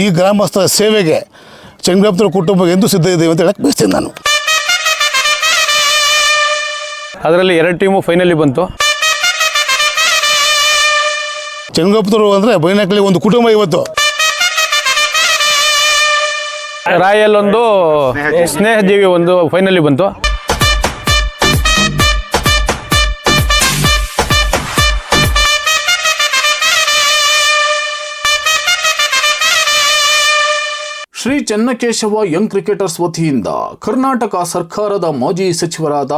ಈ ಗ್ರಾಮಸ್ಥರ ಸೇವೆಗೆ ಚಂಗ್ರಾಪ್ತರ ಕುಟುಂಬ ಎಂದು ಸಿದ್ಧ ಇದೆ ಅಂತ ಹೇಳಕ್ಕೆ ಬಯಸ್ತೀನಿ ನಾನು. ಅದರಲ್ಲಿ ಎರಡು ಟೀಮು ಫೈನಲಿ ಬಂತು. ಚಂಗ್ರಾಪ್ತರು ಅಂದರೆ ಬೈನಾಕಲ್ಲಿ ಒಂದು ಕುಟುಂಬ ಇವತ್ತು. ರಾಯಲ್ ಒಂದು ಸ್ನೇಹಜೀವಿ ಒಂದು ಫೈನಲಿ ಬಂತು. ಶ್ರೀ ಚೆನ್ನಕೇಶವ ಯಂಗ್ ಕ್ರಿಕೆಟರ್ಸ್ ವತಿಯಿಂದ ಕರ್ನಾಟಕ ಸರ್ಕಾರದ ಮಾಜಿ ಸಚಿವರಾದ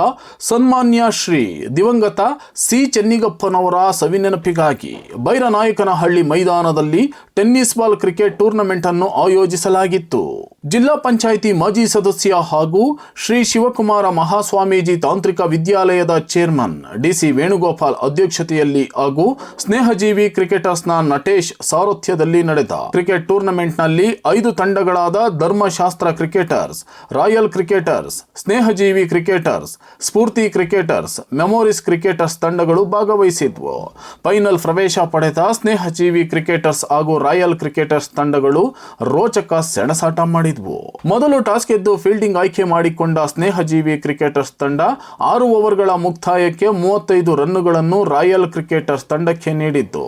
ಸನ್ಮಾನ್ಯ ಶ್ರೀ ದಿವಂಗತ ಸಿ ಚೆನ್ನಿಗಪ್ಪನವರ ಸವಿನೆನಪಿಗಾಗಿ ಬೈರನಾಯಕನಹಳ್ಳಿ ಮೈದಾನದಲ್ಲಿ ಟೆನ್ನಿಸ್ ಬಾಲ್ ಕ್ರಿಕೆಟ್ ಟೂರ್ನಮೆಂಟ್ ಅನ್ನು ಆಯೋಜಿಸಲಾಗಿತ್ತು. ಜಿಲ್ಲಾ ಪಂಚಾಯಿತಿ ಮಾಜಿ ಸದಸ್ಯ ಹಾಗೂ ಶ್ರೀ ಶಿವಕುಮಾರ ಮಹಾಸ್ವಾಮೀಜಿ ತಾಂತ್ರಿಕ ವಿದ್ಯಾಲಯದ ಚೇರ್ಮನ್ ಡಿಸಿ ವೇಣುಗೋಪಾಲ್ ಅಧ್ಯಕ್ಷತೆಯಲ್ಲಿ ಹಾಗೂ ಸ್ನೇಹಜೀವಿ ಕ್ರಿಕೆಟರ್ಸ್ನ ನಟೇಶ್ ಸಾರಥ್ಯದಲ್ಲಿ ನಡೆದ ಕ್ರಿಕೆಟ್ ಟೂರ್ನಮೆಂಟ್ನಲ್ಲಿ ಐದು ತಂಡಗಳಾದ Dharmashastra Cricketers, Royal Cricketers, Snehajeevi Cricketers, Spoorthi Cricketers, Memories Cricketers ತಂಡಗಳು ಭಾಗವಹಿಸಿದ್ವು. ಫೈನಲ್ ಪ್ರವೇಶ ಪಡೆದ ಸ್ನೇಹಜೀವಿ ಕ್ರಿಕೆಟರ್ಸ್ ಹಾಗೂ ರಾಯಲ್ ಕ್ರಿಕೆಟರ್ಸ್ ತಂಡಗಳು ರೋಚಕ ಸೆಣಸಾಟ ಮಾಡಿದ್ವು. ಮೊದಲು ಟಾಸ್ ಗೆದ್ದು ಫೀಲ್ಡಿಂಗ್ ಆಯ್ಕೆ ಮಾಡಿಕೊಂಡ ಸ್ನೇಹಜೀವಿ ಕ್ರಿಕೆಟರ್ಸ್ ತಂಡ ಆರು ಓವರ್ಗಳ ಮುಕ್ತಾಯಕ್ಕೆ ಮೂವತ್ತೈದು ರನ್ನುಗಳನ್ನು ರಾಯಲ್ ಕ್ರಿಕೆಟರ್ಸ್ ತಂಡಕ್ಕೆ ನೀಡಿದ್ದು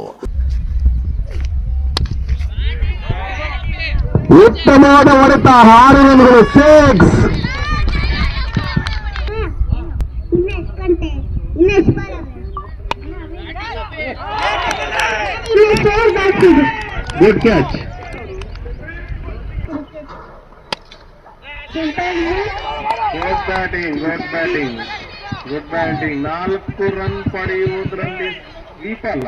ಉತ್ತಮವಾದ ಹೊಡೆತ ಆರು sixes good catch good batting good batting good batting ನಾಲ್ಕು ರನ್ ಪಡೆಯುವುದರಲ್ಲಿ ವಿಫಲ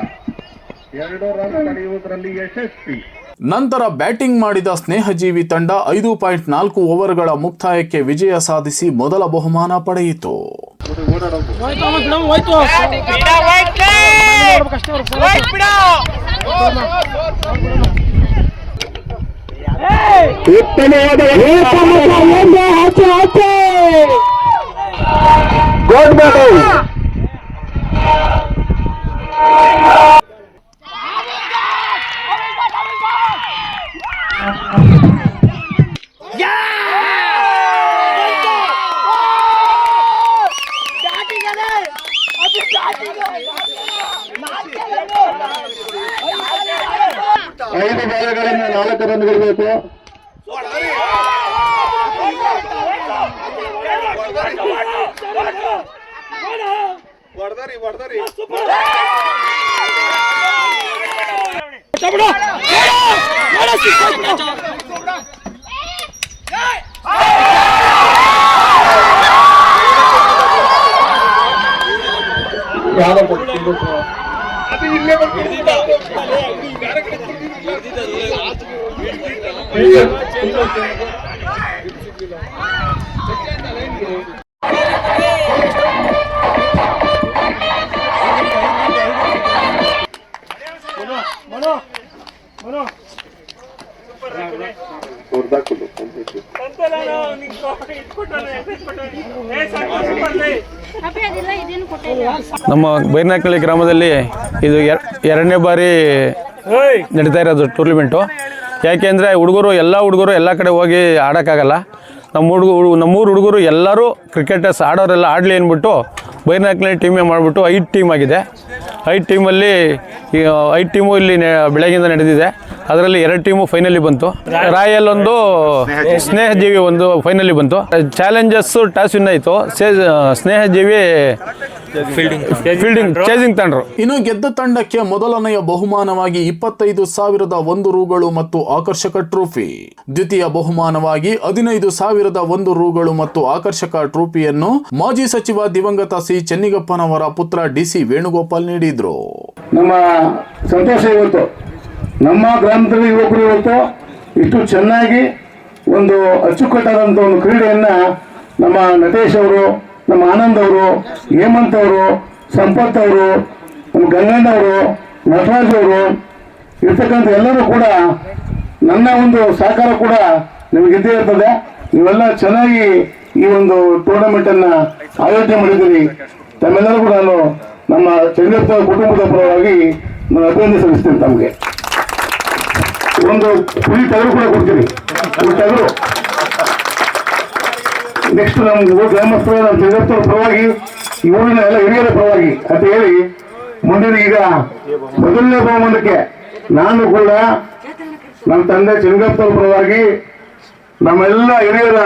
ಎರಡು ರನ್ ಪಡೆಯುವುದರಲ್ಲಿ ಯಶಸ್ವಿ. ನಂತರ ಬ್ಯಾಟಿಂಗ್ ಮಾಡಿದ ಸ್ನೇಹಜೀವಿ ತಂಡ ಐದು ಪಾಯಿಂಟ್ ನಾಲ್ಕು ಓವರ್ಗಳ ಮುಕ್ತಾಯಕ್ಕೆ ವಿಜಯ ಸಾಧಿಸಿ ಮೊದಲ ಬಹುಮಾನ ಪಡೆಯಿತು ಉತ್ತಮವಾದ ಗುಡ್ ಬ್ಯಾಟಿಂಗ್ ಐದು ಬಾಲಗಳಿಂದ ನಾಲ್ಕು ರನ್ ಗೆಲ್ಲಬೇಕು ಅಪ್ಪಿ ಅದಿಲ್ಲ ನಮ್ಮ ಬೈರ್ನಾಕಳ್ಳಿ ಗ್ರಾಮದಲ್ಲಿ ಇದು ಎರಡನೇ ಬಾರಿ ನಡೀತಾ ಇರೋದು ಟೂರ್ನಿಮೆಂಟು ಯಾಕೆಂದರೆ ಹುಡುಗರು ಎಲ್ಲ ಹುಡುಗರು ಎಲ್ಲ ಕಡೆ ಹೋಗಿ ಆಡೋಕ್ಕಾಗಲ್ಲ. ನಮ್ಮ ಹುಡುಗ ನಮ್ಮೂರು ಹುಡುಗರು ಎಲ್ಲರೂ ಕ್ರಿಕೆಟರ್ಸ್ ಆಡೋರೆಲ್ಲ ಆಡಲಿ ಅಂದ್ಬಿಟ್ಟು ಬೈನಾಕ್ಲೆ ಟೀಮೇ ಮಾಡಿಬಿಟ್ಟು ಐದು ಟೀಮ್ ಆಗಿದೆ. ಐದು ಟೀಮಲ್ಲಿ ಐದು ಟೀಮು ಇಲ್ಲಿ ಬೆಳಗಿಂದ ನಡೆದಿದೆ. ಅದರಲ್ಲಿ ಎರಡು ಟೀಮು ಫೈನಲಿ ಬಂತು. ರಾಯಲ್ ಒಂದು ಸ್ನೇಹಜೀವಿ ಒಂದು ಫೈನಲಿ ಬಂತು. ಚಾಲೆಂಜಸ್ಸು ಟಾಸ್ ವಿನ್ ಆಯಿತು. ಸ್ನೇಹಜೀವಿ ಫೀಲ್ಡಿಂಗ್ ಚೇಸಿಂಗ್ ತಂಡರು. ಇನ್ನು ಗೆದ್ದ ತಂಡಕ್ಕೆ ಮೊದಲನೆಯ ಬಹುಮಾನವಾಗಿ ಇಪ್ಪತ್ತೈದು ಸಾವಿರದ ಒಂದು ರೂಗಳು ಮತ್ತು ಆಕರ್ಷಕ ಟ್ರೋಫಿ. ದ್ವಿತೀಯ ಬಹುಮಾನವಾಗಿ ಹದಿನೈದು ಸಾವಿರದ ಒಂದು ರೂಗಳು ಮತ್ತು ಆಕರ್ಷಕ ಟ್ರೋಫಿಯನ್ನು ಮಾಜಿ ಸಚಿವ ದಿವಂಗತ ಸಿ ಚೆನ್ನಿಗಪ್ಪನವರ ಪುತ್ರ ಡಿಸಿ ವೇಣುಗೋಪಾಲ್ ನೀಡಿದ್ರು. ನಮ್ಮ ಸಂತೋಷ ಇವತ್ತು. ನಮ್ಮ ಗ್ರಾಮದಲ್ಲಿ ಯುವಕರು ಇವತ್ತು ಇಷ್ಟು ಚೆನ್ನಾಗಿ ಒಂದು ಅಚ್ಚುಕಟ್ಟಾದಂಥ ಒಂದು ಕ್ರೀಡೆಯನ್ನ ನಮ್ಮ ನಟೇಶ್ ಅವರು ನಮ್ಮ ಆನಂದ್ ಅವರು, ಹೇಮಂತ್ ಅವರು, ಸಂಪತ್ ಅವರು, ನಮ್ಮ ಗಂಗಣ್ಣ ಅವರು, ನಟರಾಜ್ ಅವರು ಇರ್ತಕ್ಕಂಥ ಎಲ್ಲರೂ ಕೂಡ ನನ್ನ ಒಂದು ಸಹಕಾರ ಕೂಡ ನಿಮಗೆ ಇದ್ದೇ ಇರ್ತದೆ. ನೀವೆಲ್ಲ ಚೆನ್ನಾಗಿ ಈ ಒಂದು ಟೂರ್ನಮೆಂಟ್ ಅನ್ನ ಆಯೋಜನೆ ಮಾಡಿದ್ದೀರಿ. ತಮ್ಮೆಲ್ಲರೂ ಕೂಡ ನಾನು ನಮ್ಮ ಚಂದ್ರಪ್ಪ ಕುಟುಂಬದ ಪರವಾಗಿ ನಾನು ಅಭಿನಂದನೆ ಸಲ್ಲಿಸ್ತೇನೆ ತಮಗೆ. ಒಂದು ಕುರಿ ಟಗರು ಕೂಡ ಕೊಡ್ತೀನಿ. ಒಂದು ಟಗರು ನೆಕ್ಸ್ಟ್ ಓಟ್ ಗ್ರಾಮಸ್ಥರ ನಮ್ಮ ಪರವಾಗಿ, ಈ ಊರಿನ ಎಲ್ಲ ಹಿರಿಯರ ಪರವಾಗಿ ಅಂತ ಹೇಳಿ ಮುಂದಿನ ಈಗ ಮೊದಲನೇ ಬಹುಮಾನಕ್ಕೆ ನಾನು ಕೂಡ ನಮ್ಮ ತಂದೆ ಚಂಗಪ್ಪರ ಪರವಾಗಿ, ನಮ್ಮೆಲ್ಲ ಹಿರಿಯರ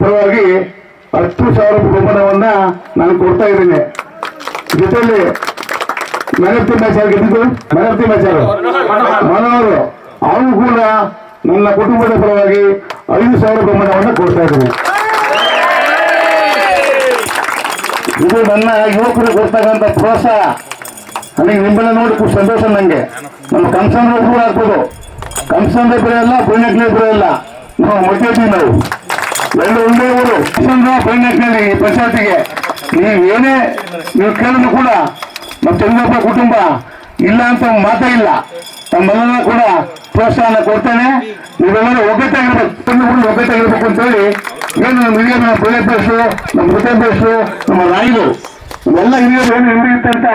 ಪರವಾಗಿ ಹತ್ತು ಸಾವಿರ ಬಹುಮಾನವನ್ನ ನಾನು ಕೊಡ್ತಾ ಇದ್ದೀನಿ. ಜೊತೆಯಲ್ಲಿ ಮೆನರ್ತಿ ಮ್ಯಾಚಾರ್ ಗೆದ್ದಿದ್ದು? ಮೆನರ್ತಿ ಮ್ಯಾಚಾರ್ ಮನೋರು ಅವರು ಕೂಡ ನನ್ನ ಕುಟುಂಬದ ಪರವಾಗಿ ಐದು ಸಾವಿರ ಬಹುಮಾನವನ್ನ ಕೊಡ್ತಾ ಇದ್ದೀನಿ. ಇದು ನನ್ನ ಯುವಕರು ಕೊಡ್ತಕ್ಕಂಥ ಪ್ರೋತ್ಸಾಹ. ನನಗೆ ನಿಮ್ಮನ್ನ ನೋಡಿ ಸಂತೋಷ ನನಗೆ ನಮ್ಮ ಕಂಸಂದ್ರ ಕೂಡ ಆಗ್ಬೋದು. ಅಲ್ಲ ಬರೆಯಲ್ಲ ಪುಣ್ಯಕ್ಲೆ ಅಲ್ಲ. ನಾವು ಮಟ್ಟಿದ್ದೀವಿ ನಾವು ಎಲ್ಲ ಒಂದೇ ಊರು. ಕಂಸಂದ್ರ ಪುಣ್ಯಕ್ಕೆ ಈ ಪಂಚಾಯತಿಗೆ. ನೀವು ಏನೇ, ನೀವು ಕೇಳಿದ್ರು ಕೂಡ ನಮ್ಮ ಚಂದ್ರಪ್ಪ ಕುಟುಂಬ ಇಲ್ಲ ಅಂತ ಮಾತೇ ಇಲ್ಲ. ತಮ್ಮೆಲ್ಲ ಕೂಡ ಪ್ರೋತ್ಸಾಹನ ಕೊಡ್ತೇನೆ. ನೀವೆಲ್ಲರೂ ಒಗ್ಗಟ್ಟಾಗಿರ್ಬೇಕು. ಒಗ್ಗಟ್ಟಾಗಿರ್ಬೇಕು ಅಂತ ಹೇಳಿ ಏನು ನಮ್ಮ ಹಿರಿಯರು ನಮ್ಮ ಪ್ರದೇಶರು ನಮ್ಮ ಮೃತೇಶರು ನಮ್ಮ ರಾಯರು ಎಲ್ಲ ಹಿರಿಯರು ಏನು ಹಿಡಿಯುತ್ತೆ ಅಂತ?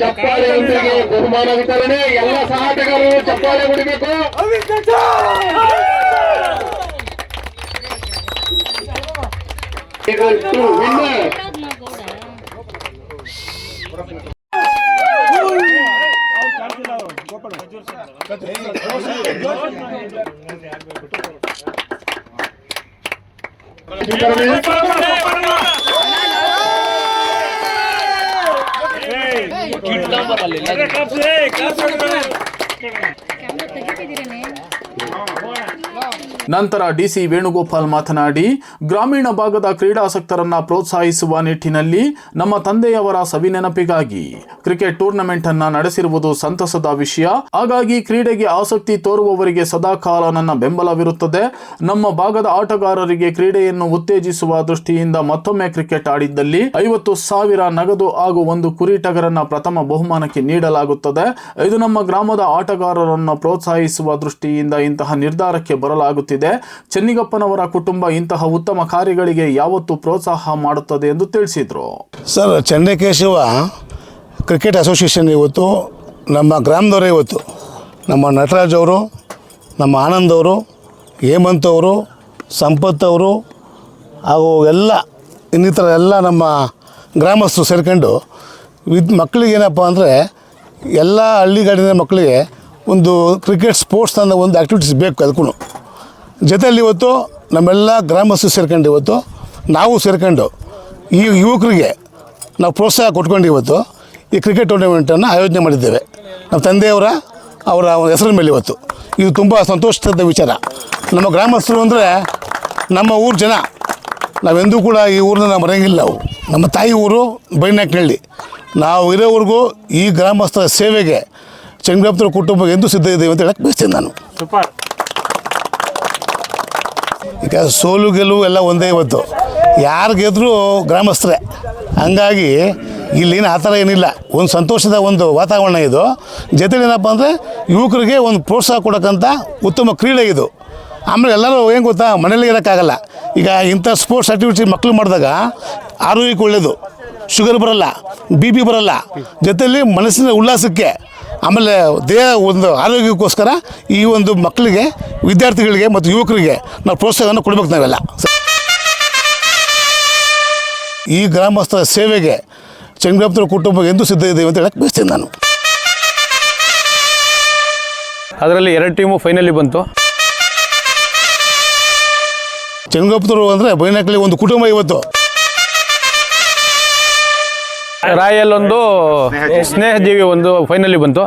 ಚಪ್ಪಾಳೆಯೊಂದಿಗೆ ಬಹುಮಾನ ವಿತರಣೆ ಎಲ್ಲ ಸಹಾಟಗಾರರು ಚಪ್ಪಾಳೆ ಹೊಡಿಬೇಕು সেই কারণে কাছে কাছে ನಂತರ ಡಿಸಿ ವೇಣುಗೋಪಾಲ್ ಮಾತನಾಡಿ, ಗ್ರಾಮೀಣ ಭಾಗದ ಕ್ರೀಡಾಸಕ್ತರನ್ನ ಪ್ರೋತ್ಸಾಹಿಸುವ ನಿಟ್ಟಿನಲ್ಲಿ ನಮ್ಮ ತಂದೆಯವರ ಸವಿನೆನಪಿಗಾಗಿ ಕ್ರಿಕೆಟ್ ಟೂರ್ನಮೆಂಟ್ ಅನ್ನ ನಡೆಸಿರುವುದು ಸಂತಸದ ವಿಷಯ. ಹಾಗಾಗಿ ಕ್ರೀಡೆಗೆ ಆಸಕ್ತಿ ತೋರುವವರಿಗೆ ಸದಾಕಾಲ ನನ್ನ ಬೆಂಬಲವಿರುತ್ತದೆ. ನಮ್ಮ ಭಾಗದ ಆಟಗಾರರಿಗೆ ಕ್ರೀಡೆಯನ್ನು ಉತ್ತೇಜಿಸುವ ದೃಷ್ಟಿಯಿಂದ ಮತ್ತೊಮ್ಮೆ ಕ್ರಿಕೆಟ್ ಆಡಿದ್ದಲ್ಲಿ ಐವತ್ತು ಸಾವಿರ ನಗದು ಹಾಗೂ ಒಂದು ಕುರಿಟಗರನ್ನ ಪ್ರಥಮ ಬಹುಮಾನಕ್ಕೆ ನೀಡಲಾಗುತ್ತದೆ. ಇದು ನಮ್ಮ ಗ್ರಾಮದ ಆಟಗಾರರನ್ನು ಪ್ರೋತ್ಸಾಹಿಸುವ ದೃಷ್ಟಿಯಿಂದ ಇಂತಹ ನಿರ್ಧಾರಕ್ಕೆ ಬರಲಾಗುತ್ತಿದೆ. ಚೆನ್ನಿಗಪ್ಪನವರ ಕುಟುಂಬ ಇಂತಹ ಉತ್ತಮ ಕಾರ್ಯಗಳಿಗೆ ಯಾವತ್ತು ಪ್ರೋತ್ಸಾಹ ಮಾಡುತ್ತದೆ ಎಂದು ತಿಳಿಸಿದರು. ಸರ್ ಚಂದ್ರಕೇಶವ ಕ್ರಿಕೆಟ್ ಅಸೋಸಿಯೇಷನ್ ಇವತ್ತು, ನಮ್ಮ ಗ್ರಾಮದವರೇ ಇವತ್ತು, ನಮ್ಮ ನಟರಾಜ್ ಅವರು, ನಮ್ಮ ಆನಂದ್ ಅವರು, ಹೇಮಂತ್ ಅವರು, ಸಂಪತ್ ಅವರು, ಹಾಗೂ ಎಲ್ಲ ಇನ್ನಿತರ ಎಲ್ಲ ನಮ್ಮ ಗ್ರಾಮಸ್ಥರು ಸೇರ್ಕೊಂಡು ವಿದ್ ಮಕ್ಕಳಿಗೆ ಏನಪ್ಪ ಅಂದರೆ, ಎಲ್ಲ ಹಳ್ಳಿಗಾಡಿನ ಮಕ್ಕಳಿಗೆ ಒಂದು ಕ್ರಿಕೆಟ್ ಸ್ಪೋರ್ಟ್ಸ್ ಅನ್ನೋ ಒಂದು ಆ್ಯಕ್ಟಿವಿಟೀಸ್ ಬೇಕು ಅದಕ್ಕೂ ಜೊತೆಯಲ್ಲಿ ಇವತ್ತು ನಮ್ಮೆಲ್ಲ ಗ್ರಾಮಸ್ಥರು ಸೇರ್ಕೊಂಡು ಇವತ್ತು ನಾವು ಸೇರ್ಕೊಂಡು ಈ ಯುವಕರಿಗೆ ನಾವು ಪ್ರೋತ್ಸಾಹ ಕೊಟ್ಕೊಂಡು ಇವತ್ತು ಈ ಕ್ರಿಕೆಟ್ ಟೂರ್ನಮೆಂಟನ್ನು ಆಯೋಜನೆ ಮಾಡಿದ್ದೇವೆ. ನಮ್ಮ ತಂದೆಯವರ, ಅವರ ಹೆಸರಿನ ಮೇಲೆ ಇವತ್ತು. ಇದು ತುಂಬ ಸಂತೋಷದ ವಿಚಾರ. ನಮ್ಮ ಗ್ರಾಮಸ್ಥರು ಅಂದರೆ ನಮ್ಮ ಊರು ಜನ. ನಾವೆಂದೂ ಕೂಡ ಈ ಊರನ್ನ ನಾವು ಮರೆಯಂಗಿಲ್ಲ ನಾವು. ನಮ್ಮ ತಾಯಿ ಊರು ಬೈನಾಕ್ನಹಳ್ಳಿ ನಾವು ಇರೋವರೆಗೂ ಈ ಗ್ರಾಮಸ್ಥರ ಸೇವೆಗೆ ಚಂಗ್ರಾಪ್ತರ ಕುಟುಂಬ ಎಂದು ಸಿದ್ಧ ಇದ್ದೇವೆ ಅಂತ ಹೇಳಕ್ಕೆ ಬಯಸ್ತೇನೆ ನಾನು. ಈಗ ಸೋಲು, ಗೆಲುವು ಎಲ್ಲ ಒಂದೇ ಇವತ್ತು. ಯಾರು ಗೆದ್ದರೂ ಗ್ರಾಮಸ್ಥರೇ. ಹಂಗಾಗಿ ಇಲ್ಲಿನ ಆ ಥರ ಏನಿಲ್ಲ. ಒಂದು ಸಂತೋಷದ ಒಂದು ವಾತಾವರಣ ಇದು. ಜೊತೆಲಿ ಏನಪ್ಪ ಅಂದರೆ ಯುವಕರಿಗೆ ಒಂದು ಪ್ರೋತ್ಸಾಹ ಕೊಡೋಕ್ಕಂಥ ಉತ್ತಮ ಕ್ರೀಡೆ ಇದು. ಆಮೇಲೆ ಎಲ್ಲರೂ ಏನು ಗೊತ್ತಾ ಮನೇಲಿ ಇರೋಕ್ಕಾಗಲ್ಲ. ಈಗ ಇಂಥ ಸ್ಪೋರ್ಟ್ಸ್ ಆ್ಯಕ್ಟಿವಿಟಿ ಮಕ್ಕಳು ಮಾಡಿದಾಗ ಆರೋಗ್ಯಕ್ಕೆ ಒಳ್ಳೆಯದು ಶುಗರ್ ಬರಲ್ಲ ಬಿ ಪಿ ಬರಲ್ಲ. ಜೊತೆಯಲ್ಲಿ ಮನಸ್ಸಿನ ಉಲ್ಲಾಸಕ್ಕೆ ಆಮೇಲೆ ದೇಹ ಒಂದು ಆರೋಗ್ಯಕ್ಕೋಸ್ಕರ ಈ ಒಂದು ಮಕ್ಕಳಿಗೆ ವಿದ್ಯಾರ್ಥಿಗಳಿಗೆ ಮತ್ತು ಯುವಕರಿಗೆ ನಾವು ಪ್ರೋತ್ಸಾಹವನ್ನು ಕೊಡಬೇಕು ನಾವೆಲ್ಲ. ಈ ಗ್ರಾಮಸ್ಥರ ಸೇವೆಗೆ ಚಂಗ್ರಾಪ್ತರ ಕುಟುಂಬ ಎಂದು ಸಿದ್ಧ ಇದ್ದೇವೆ ಅಂತ ಹೇಳಕ್ಕೆ ಬಯಸ್ತೇನೆ ನಾನು. ಅದರಲ್ಲಿ ಎರಡು ಟೀಮು ಫೈನಲಿ ಬಂತು. ಚಂಗ್ರಾಪ್ತರು ಅಂದರೆ ಬೈನಾಕಲಿ ಒಂದು ಕುಟುಂಬ ಇವತ್ತು. ರಾಯಲ್ ಒಂದು ಸ್ನೇಹಜೀವಿ ಒಂದು ಫೈನಲಿ ಬಂತು.